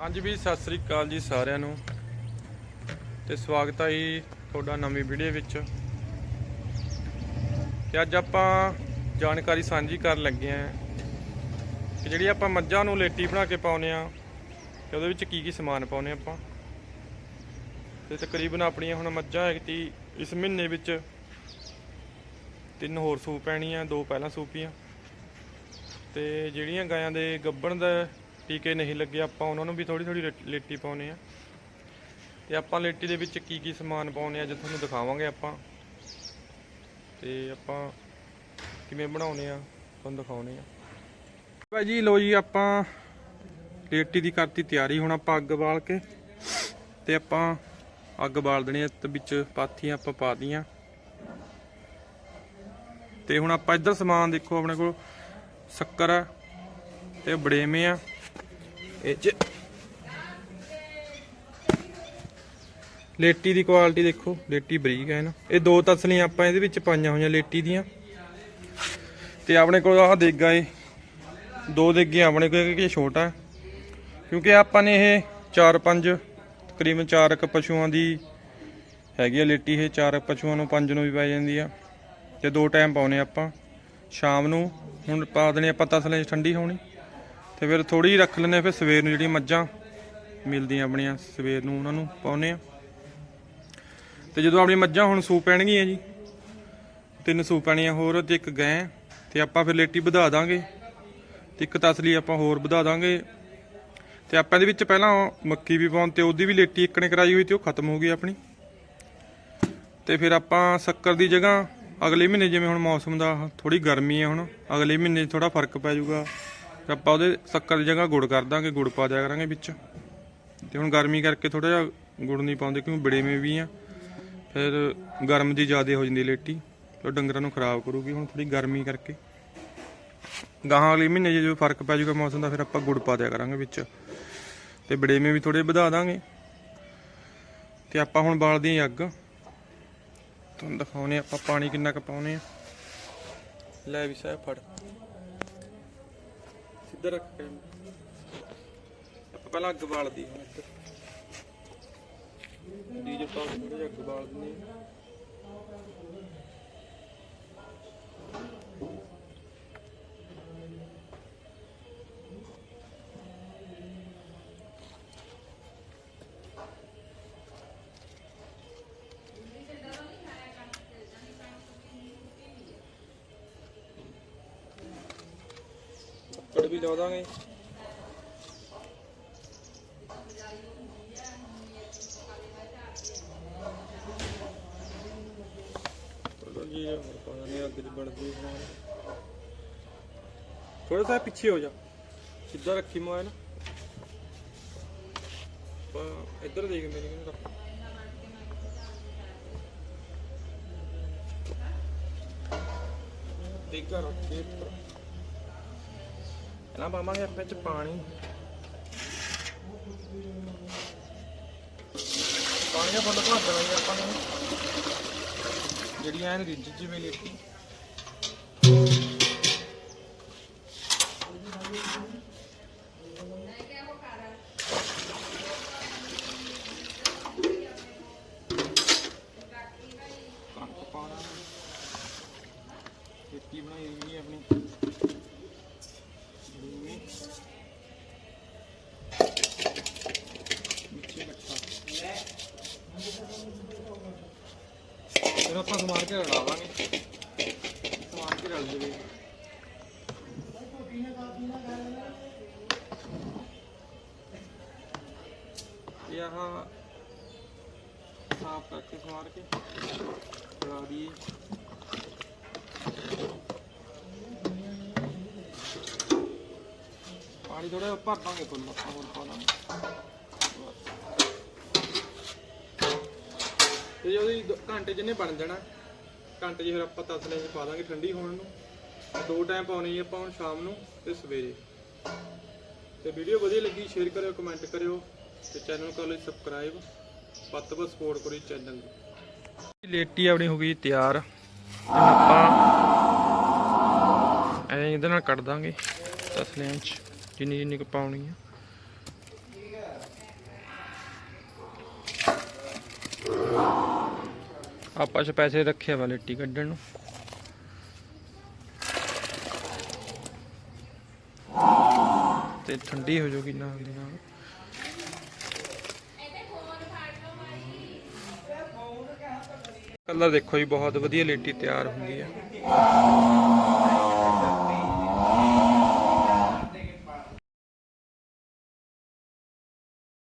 ਹਾਂਜੀ ਵੀ ਸਤਿ ਸ੍ਰੀ ਅਕਾਲ ਜੀ ਸਾਰਿਆਂ ਨੂੰ। ਤੇ ਸਵਾਗਤ ਹੈ ਜੀ ਤੁਹਾਡਾ ਨਵੀਂ ਵੀਡੀਓ ਵਿੱਚ। ਕਿ ਅੱਜ ਆਪਾਂ ਜਾਣਕਾਰੀ ਸਾਂਝੀ ਕਰਨ ਲੱਗੇ ਆਂ ਕਿ ਜਿਹੜੀ ਆਪਾਂ ਮੱਝਾਂ ਨੂੰ ਲੇਟੀ ਬਣਾ ਕੇ ਪਾਉਨੇ ਆ, ਤੇ ਉਹਦੇ ਵਿੱਚ ਕੀ ਕੀ ਸਮਾਨ ਪਾਉਨੇ ਆਪਾਂ। ਤੇ ਤਕਰੀਬਨ ਆਪਣੀਆਂ ਹੁਣ ਮੱਝਾਂ ਹੈਗੀ ਇਸ ਮਹੀਨੇ ਵਿੱਚ ਤਿੰਨ ਹੋਰ ਸੂਪ ਪੈਣੀਆਂ, ਦੋ ਪਹਿਲਾਂ ਸੂਪੀਆਂ ਤੇ ਜਿਹੜੀਆਂ ਗਾਇਆਂ ਦੇ ਗੱਬਣ ਦਾ ਟੀਕੇ ਨਹੀਂ ਲੱਗੇ, ਆਪਾਂ ਉਹਨਾਂ ਨੂੰ ਵੀ ਥੋੜੀ ਥੋੜੀ ਲੇਟੀ ਪਾਉਨੇ ਆ ਤੇ ਆਪਾਂ ਲੇਟੀ ਦੇ ਵਿੱਚ ਕੀ ਕੀ ਸਮਾਨ ਪਾਉਨੇ ਆ ਜੇ ਤੁਹਾਨੂੰ ਦਿਖਾਵਾਂਗੇ ਆਪਾਂ। ਤੇ ਆਪਾਂ ਕਿਵੇਂ ਬਣਾਉਨੇ ਆ ਤੁਹਾਨੂੰ ਦਿਖਾਉਨੇ ਆ ਭਾਈ ਜੀ ਲੋ ਜੀ, ਆਪਾਂ ਲੇਟੀ ਦੀ ਕਰਤੀ ਤਿਆਰੀ, ਹੁਣ ਆਪਾਂ ਅੱਗ ਬਾਲ ਕੇ ਤੇ ਆਪਾਂ ਅੱਗ ਬਾਲ ਦੇਣੀ ਆ ਤੇ ਵਿੱਚ ਪਾਥੀਆਂ ਆਪਾਂ ਪਾ ਦੀਆਂ ਤੇ ਹੁਣ ਆਪਾਂ ਇੱਧਰ ਸਮਾਨ ਦੇਖੋ, ਆਪਣੇ ਕੋਲ ਸ਼ੱਕਰ ਆ ਤੇ ਬੜੇਵੇਂ ਆ। ਇਹ ਚ ਲੇਟੀ ਦੀ ਕੁਆਲਿਟੀ ਦੇਖੋ, ਲੇਟੀ ਬਰੀਕ ਹੈ ਨਾ ਇਹ ਦੋ ਤਸਲੀਆਂ ਆਪਾਂ ਇਹਦੇ ਵਿੱਚ ਪਾਈਆਂ ਹੋਈਆਂ ਲੇਟੀ ਦੀਆਂ। ਤੇ ਆਪਣੇ ਕੋਲ ਆਹ ਦੇਗਾ ਏ ਦੋ ਦੇਗੇ ਆਪਣੇ ਕੋਲ ਕਿਉਂਕਿ ਇਹ ਛੋਟਾ। ਕਿਉਂਕਿ ਆਪਾਂ ਨੇ ਇਹ 4-5 ਤਕਰੀਬਨ 4 ਕ ਪਸ਼ੂਆਂ ਦੀ ਹੈਗੀ ਆ ਲੇਟੀ, ਇਹ 4 ਪਸ਼ੂਆਂ ਨੂੰ, ਪੰਜ ਨੂੰ ਵੀ ਪੈ ਜਾਂਦੀ ਆ। ਤੇ ਦੋ ਟਾਈਮ ਪਾਉਨੇ ਆਪਾਂ। ਸ਼ਾਮ ਨੂੰ, ਹੁਣ ਪਾ ਦੇਣੀ ਆਪਾਂ ਤਸਲੇ 'ਚ, ਠੰਡੀ ਹੋਣੀ। ਤੇ ਫਿਰ ਥੋੜੀ ਰੱਖ ਲੈਂਦੇ ਆ ਫਿਰ ਸਵੇਰ ਨੂੰ ਜਿਹੜੀਆਂ ਮੱਝਾਂ ਮਿਲਦੀਆਂ ਆਪਣੀਆਂ, ਸਵੇਰ ਨੂੰ ਉਹਨਾਂ ਨੂੰ ਪਾਉਨੇ ਆ ਤੇ ਜਦੋਂ ਆਪਣੀਆਂ ਮੱਝਾਂ ਹੁਣ ਸੂ ਪੈਣਗੀਆਂ ਜੀ, ਤਿੰਨ ਸੂ ਪੈਣੀਆਂ ਹੋਰ ਤੇ ਇੱਕ ਗੈਂ, ਤੇ ਆਪਾਂ ਫਿਰ ਲੇਟੀ ਵਧਾ ਦਾਂਗੇ। ਤੇ ਇੱਕ ਤਸਲੀ ਆਪਾਂ ਹੋਰ ਵਧਾ ਦਾਂਗੇ। ਤੇ ਆਪਾਂ ਇਹਦੇ ਵਿੱਚ ਪਹਿਲਾਂ ਮੱਕੀ ਵੀ ਪਾਉਣ ਤੇ ਉਹਦੀ ਵੀ ਲੇਟੀ ਇੱਕ ਨੇ ਕਰਾਈ ਹੋਈ ਤੇ ਉਹ ਖਤਮ ਹੋ ਗਈ ਆਪਣੀ। ਤੇ ਫਿਰ ਆਪਾਂ ਸ਼ੱਕਰ ਦੀ ਜਗ੍ਹਾ ਅਗਲੇ ਮਹੀਨੇ ਜਿਵੇਂ ਹੁਣ ਮੌਸਮ ਦਾ ਥੋੜੀ ਗਰਮੀ ਹੈ ਹੁਣ, ਅਗਲੇ ਮਹੀਨੇ ਥੋੜਾ ਫ਼ਰਕ ਪੈ ਜਾਊਗਾ। ਤੇ ਆਪਾਂ ਉਹਦੇ ਸ਼ੱਕਰ ਦੀ ਜਗ੍ਹਾ ਗੁੜ ਕਰ ਦਾਂਗੇ, ਗੁੜ ਪਾ ਦਿਆ ਕਰਾਂਗੇ ਵਿੱਚ। ਤੇ ਹੁਣ ਗਰਮੀ ਕਰਕੇ ਥੋੜਾ ਜਿਹਾ ਗੁੜ ਨਹੀਂ ਪਾਉਂਦੇ ਕਿਉਂਕਿ ਬੜੇ ਵੀ ਆ। ਫਿਰ ਗਰਮ ਦੀ ਜ਼ਿਆਦਾ ਹੋ ਜਾਂਦੀ ਲੇਟੀ, ਤੇ ਡੰਗਰਾਂ ਨੂੰ ਖਰਾਬ ਕਰੂਗੀ ਹੁਣ ਥੋੜੀ ਗਰਮੀ ਕਰਕੇ। ਗਾਹਾਂ ਅਗਲੇ ਮਹੀਨੇ ਜੇ ਜੋ ਫ਼ਰਕ ਪੈ ਜਾਊਗਾ ਮੌਸਮ ਦਾ, ਫਿਰ ਆਪਾਂ ਗੁੜ ਪਾ ਦਿਆ ਕਰਾਂਗੇ ਵਿੱਚ। ਤੇ ਬੜੇਵੇਂ ਵੀ ਥੋੜੇ ਵਧਾ ਦਾਂਗੇ। ਤੇ ਆਪਾਂ ਹੁਣ ਬਾਲਦੇ ਹਾਂ ਅੱਗ। ਤੁਹਾਨੂੰ ਦਿਖਾਉਨੇ ਆਪਾਂ ਪਾਣੀ ਕਿੰਨਾ ਕੁ ਪਾਉਨੇ ਆ ਲੈ ਵੀ ਸਾਹਿਬ ਫੜ। ਸਿੱਧਾ ਰੱਖ ਕੇ। ਆਪਾਂ ਪਹਿਲਾਂ ਅੱਗ ਬਾਲਦੀ ਹਾਂ ਇੱਧਰ ਡੀਜੇ ਪਾ ਕੇ ਥੋੜੀ ਅੱਗ ਬਾਲ ਦਿੰਦੇ ਵੀ ਲਾ ਦਾਂਗੇ। ਜੀ ਹੋਰ ਪਾ ਦਿੰਦੇ ਅੱਗ 'ਚ ਬਣਦੀ ਸਮਾਨ। ਥੋੜਾ ਸਾ ਪਿੱਛੇ ਹੋ ਜਾ। ਸਿੱਧਾ ਰੱਖੀ ਮੋਬਾਈਲ। ਆਪਾਂ ਇੱਧਰ ਦੇਖ ਮੇਰੀ ਕਿਹਨੂੰ ਰੱਖ ਦੇਗਾ ਰੱਖ ਕੇ। ਉੱਪਰ ਪਾਵਾਂਗੇ ਆਪਾਂ ਚ ਪਾਣੀ। ਪਾਣੀ ਦਾ ਫੁੱਲ ਭਰ ਦੇਣਾ ਜੀ ਆਪਾਂ ਨੇ। ਜਿਹੜੀਆਂ ਐਨ ਰਿੱਝ ਜਿਵੇਂ ਲੇਟੀ। ਕੇ ਰਲਾਵਾਂਗੇ ਸਮਾਰ ਕੇ ਰਲ ਜਵੇ ਇਹ ਸਾਫ਼ ਕਰਕੇ ਸਮਾਰ ਕੇ ਰਲਾ ਦਈਏ ਪਾਣੀ ਥੋੜਾ ਭਰ ਦਾਂਗੇ ਫੁੱਲ ਆਪਾਂ ਪਾ ਦਾਂਗੇ ਤੇ ਉਹਦੀ ਦੋ- ਘੰਟੇ ਜਿੰਨੇ ਬਣ ਜਾਣਾ। ਘੰਟੇ 'ਚ ਫਿਰ ਆਪਾਂ ਤਸਲੇ 'ਚ ਪਾ ਦਾਂਗੇ ਠੰਡੀ ਹੋਣ ਨੂੰ। ਦੋ ਟਾਈਮ ਪਾਉਣੀ ਹੈ ਆਪਾਂ ਹੁਣ ਸ਼ਾਮ ਨੂੰ ਤੇ ਸਵੇਰੇ। ਤੇ ਵੀਡੀਓ ਵਧੀਆ ਲੱਗੀ ਸ਼ੇਅਰ ਕਰਿਓ ਕਮੈਂਟ ਕਰਿਓ ਤੇ ਚੈਨਲ ਕਰ ਲਓ ਸਬਸਕ੍ਰਾਈਬ ਵੱਧ ਤੋਂ ਵੱਧ ਸਪੋਰਟ ਕਰੋ ਚੈਨਲ ਨੂੰ। ਲੇਟੀ ਆਪਣੀ ਹੋ ਗਈ ਤਿਆਰ। ਆਪਾਂ ਐਂ ਇਹਦੇ ਨਾਲ ਕੱਢ ਦਾਂਗੇ ਤਸਲਿਆਂ 'ਚ, ਜਿੰਨੀ ਜਿੰਨੀ ਕੁ ਪਾਉਣੀ ਆ। ਆਪਾਂ ਚ ਪੈਸੇ ਰੱਖੇ ਵਾ ਲੇਟੀ ਕੱਢਣ ਨੂੰ। ਤੇ ਠੰਡੀ ਹੋ ਜਾਊਗੀ ਨਾਲ ਦੀ ਨਾਲ। ਕਲਰ ਦੇਖੋ ਜੀ, ਬਹੁਤ ਵਧੀਆ ਲੇਟੀ ਤਿਆਰ ਹੁੰਦੀ ਹੈ